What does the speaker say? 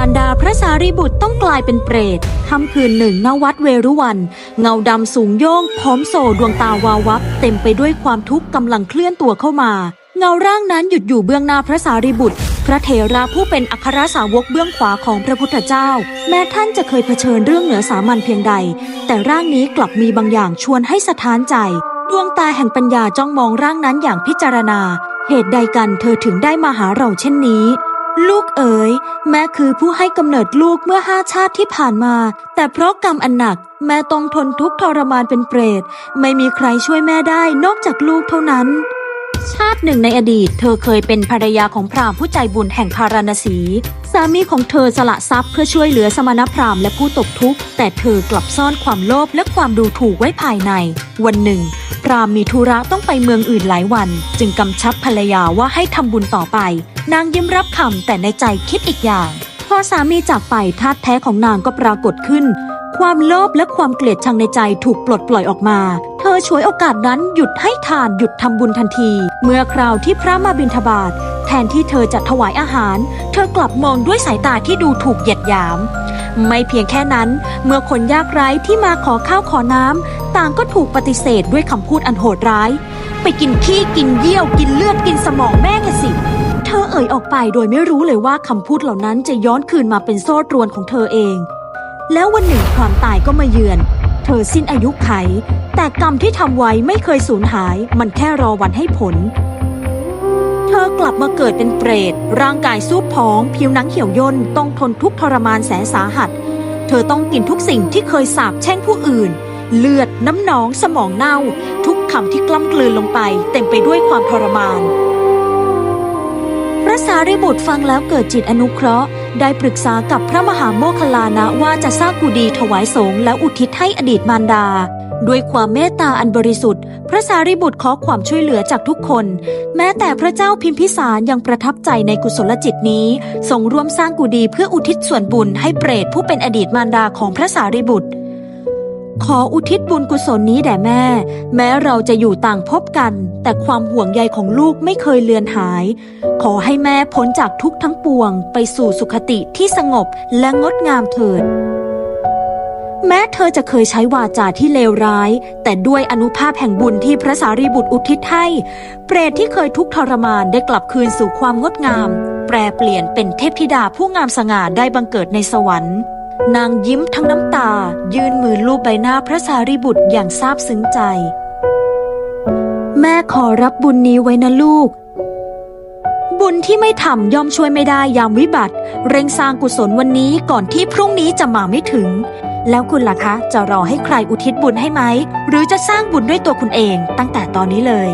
ารดาพระสารีบุตรต้องกลายเป็นเปรตค่ำคืนหนึ่งณวัดเวรุวัน เงาดำสูงโย่งพร้อมโซดวงตาวาววับ เต็มไปด้วยความทุกข์กำลังเคลื่อนตัวเข้ามา เงาร่างนั้นหยุดอยู่เบื้องหน้าพระสารีบุตร พระเถระผู้เป็นอัครสาวกเบื้องขวาของพระพุทธเจ้า แม้ท่านจะเคยเผชิญเรื่องเหนือสามัญเพียงใด แต่ร่างนี้กลับมีบางอย่างชวนให้สะท้านใจ ดวงตาแห่งปัญญาจ้องมองร่างนั้นอย่างพิจารณา เหตุใดกันเธอถึงได้มาหาเราเช่นนี้ ลูกเอ๋ย แม่คือผู้ให้กำเนิดลูกเมื่อห้าชาติที่ผ่านมา แต่เพราะกรรมอันหนัก แม่ต้องทนทุกข์ทรมานเป็นเปรต ไม่มีใครช่วยแม่ได้นอกจากลูกเท่านั้น ชาติหนึ่งในอดีต เธอเคยเป็นภรรยาของพราหมณ์ผู้ใจบุญแห่งพาราณสี สามีของเธอสละทรัพย์เพื่อช่วยเหลือสมณพราหมณ์และผู้ตกทุกข์ แต่เธอกลับซ่อนความโลภและความดูถูกไว้ภายใน วันหนึ่ง รามมีธุระต้องไปเมืองอื่นหลายวัน จึงกำชับภรรยาว่าให้ทำบุญต่อไป นางยิ้มรับคำแต่ในใจคิดอีกอย่าง พอสามีจากไปธาตุแท้ของนางก็ปรากฏขึ้น ความโลภและความเกลียดชังในใจถูกปลดปล่อยออกมา เธอฉวยโอกาสนั้นหยุดให้ทานหยุดทำบุญทันที เมื่อคราวที่พระมาบิณฑบาตแทนที่เธอจะถวายอาหาร เธอกลับมองด้วยสายตาที่ดูถูกเหยียดหยาม ไม่เพียงแค่นั้น เมื่อคนยากไร้ที่มาขอข้าวขอน้ำต่างก็ถูกปฏิเสธด้วยคำพูดอันโหดร้าย ไปกินขี้กินเยี่ยวกินเลือดกินสมองแม่กสิ เธอเอ่ยออกไปโดยไม่รู้เลยว่าคำพูดเหล่านั้นจะย้อนคืนมาเป็นโซ่ตรวนของเธอเอง แล้ววันหนึ่งความตายก็มาเยือน เธอสิ้นอายุไข แต่กรรมที่ทำไว้ไม่เคยสูญหาย มันแค่รอวันให้ผล อกลับมาเกิดเป็นเปรต ร่างกายซูบผองผิวหนังเหี่ยวย่นต้องทนทุกทรมานแสนสาหัส เธอต้องกินทุกสิ่งที่เคยสาปแช่งผู้อื่น เลือดน้ำหนองสมองเน่า ทุกคำที่กล้ำกลืนลงไป เต็มไปด้วยความทรมาน พระสารีบุตรฟังแล้วเกิดจิตอนุเคราะห์ ได้ปรึกษากับพระมหาโมคคลานะว่าจะสร้างกุฏิถวายสงฆ์และอุทิศให้อดีตมารดา ด้วยความเมตตาอันบริสุทธิ์ พระสารีบุตรขอความช่วยเหลือจากทุกคน แม้แต่พระเจ้าพิมพิสารยังประทับใจในกุศลจิตนี้ทรงร่วมสร้างกุฏิเพื่ออุทิศส่วนบุญให้เปรตผู้เป็นอดีตมารดาของพระสารีบุตร ขออุทิศบุญกุศลนี้แด่แม่ แม้เราจะอยู่ต่างภพกัน แต่ความห่วงใยของลูกไม่เคยเลือนหาย ขอให้แม่พ้นจากทุกทั้งปวง ไปสู่สุขติที่สงบและงดงามเถิด แม้เธอจะเคยใช้วาจาที่เลวร้าย แต่ด้วยอนุภาพแห่งบุญที่พระสารีบุตรอุทิศให้ เปรตที่เคยทุกข์ทรมานได้กลับคืนสู่ความงดงาม แปรเปลี่ยนเป็นเทพธิดาผู้งามสง่าได้บังเกิดในสวรรค์ นางยิ้มทั้งน้ำตา ยืนมือลูบใบหน้าพระสารีบุตรอย่างซาบซึ้งใจ แม่ขอรับบุญนี้ไว้นะลูกบุญที่ไม่ทำย่อมช่วยไม่ได้ยามวิบัติ เร่งสร้างกุศลวันนี้ก่อนที่พรุ่งนี้จะมาไม่ถึง แล้วคุณล่ะคะจะรอให้ใครอุทิศบุญให้ไหม หรือจะสร้างบุญด้วยตัวคุณเองตั้งแต่ตอนนี้เลย